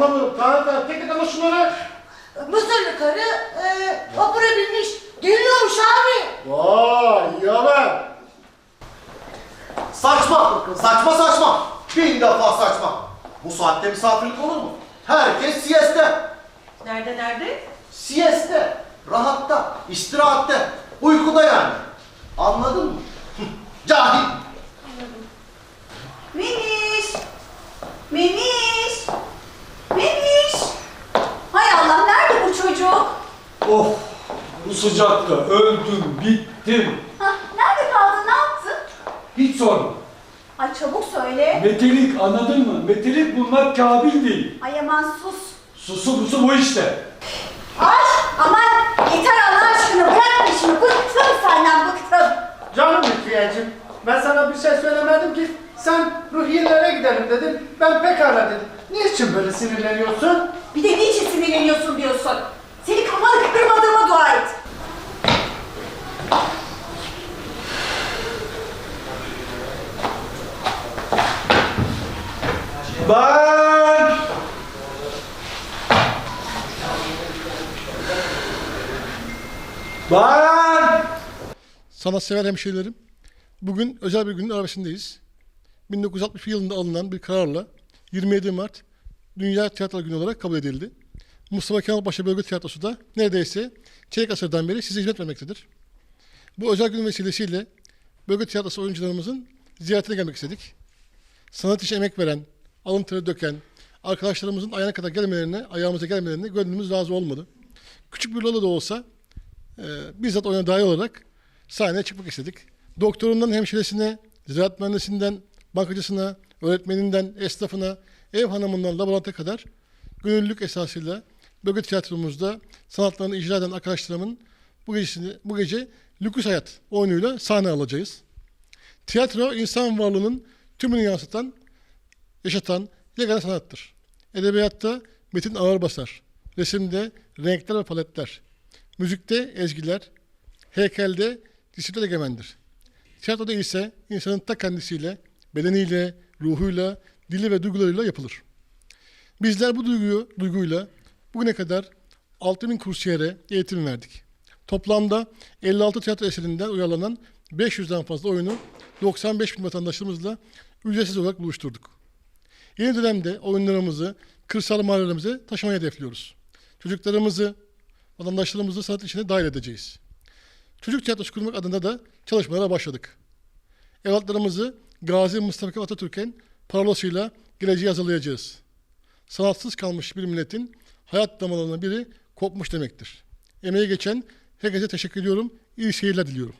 Kanka tek ama şunları. Mısırlı karı e, vapura binmiş. Geliyormuş abi. Vay iyi haber. Saçma, saçma saçma. Bin defa saçma. Bu saatte misafirlik olur mu? Herkes sieste. Nerede nerede? Sieste. Rahatta, istirahatte, uykuda yani. Anladın mı? Cahil. Memiş! Memiş! Memiş! Hay Allah nerede bu çocuk? Of bu sıcakta öldüm bittim. Hah, nerede kaldı ne yaptın? Hiç sorma. Ay çabuk söyle. Metelik anladın mı? Metelik bulmak kabil değil. Ay aman sus. Susu busu bu işte. Ay aman yeter Allah aşkına bırak peşimi bıktım senden bıktım. Canım Lütfiyeciğim. Ben sana bir şey söylemedim ki. Sen ruhiyelere gidelim dedin. Ben pekala dedim. Niçin böyle sinirleniyorsun? Bir de niçin sinirleniyorsun diyorsun. Ben Ben Sanatsever hemşehrilerim, bugün özel bir günün arabasındayız. 1961 yılında alınan bir kararla 27 Mart Dünya Tiyatro Günü olarak kabul edildi. Mustafa Kemal Paşa Bölge Tiyatrosu da neredeyse çeyrek asırdan beri size hizmet vermektedir. Bu özel gün vesilesiyle Bölge Tiyatrosu oyuncularımızın ziyaretine gelmek istedik. Sanat işe emek veren, alın teri döken, arkadaşlarımızın ayağına kadar gelmelerine, ayağımıza gelmelerine gönlümüz razı olmadı. Küçük bir rola da olsa e, bizzat oyuna dahil olarak sahneye çıkmak istedik. Doktorundan hemşiresine, ziraat mühendisinden, bankacısına, öğretmeninden, esnafına, ev hanımından laboratuva kadar gönüllülük esasıyla bölge tiyatromuzda sanatlarını icra eden arkadaşlarımın bu gecesini, bu gece Lüküs Hayat oyunuyla sahne alacağız. Tiyatro insan varlığının tümünü yansıtan, yaşatan yegane sanattır. Edebiyatta metin ağır basar. Resimde renkler ve paletler. Müzikte ezgiler, heykelde disiplin egemendir. Tiyatroda ise insanın ta kendisiyle, bedeniyle, ruhuyla, dili ve duygularıyla yapılır. Bizler bu duyguyu, duyguyla bugüne kadar 6000 kursiyere eğitim verdik. Toplamda 56 tiyatro eserinden uyarlanan 500'den fazla oyunu 95 bin vatandaşımızla ücretsiz olarak buluşturduk. Yeni dönemde oyunlarımızı kırsal mahallelerimize taşımayı hedefliyoruz. Çocuklarımızı, vatandaşlarımızı sanat içine dahil edeceğiz. Çocuk tiyatrosu kurmak adına da çalışmalara başladık. Evlatlarımızı Gazi Mustafa Atatürk'ün parolasıyla geleceği hazırlayacağız. Sanatsız kalmış bir milletin hayat damarlarından biri kopmuş demektir. Emeği geçen herkese teşekkür ediyorum. İyi seyirler diliyorum.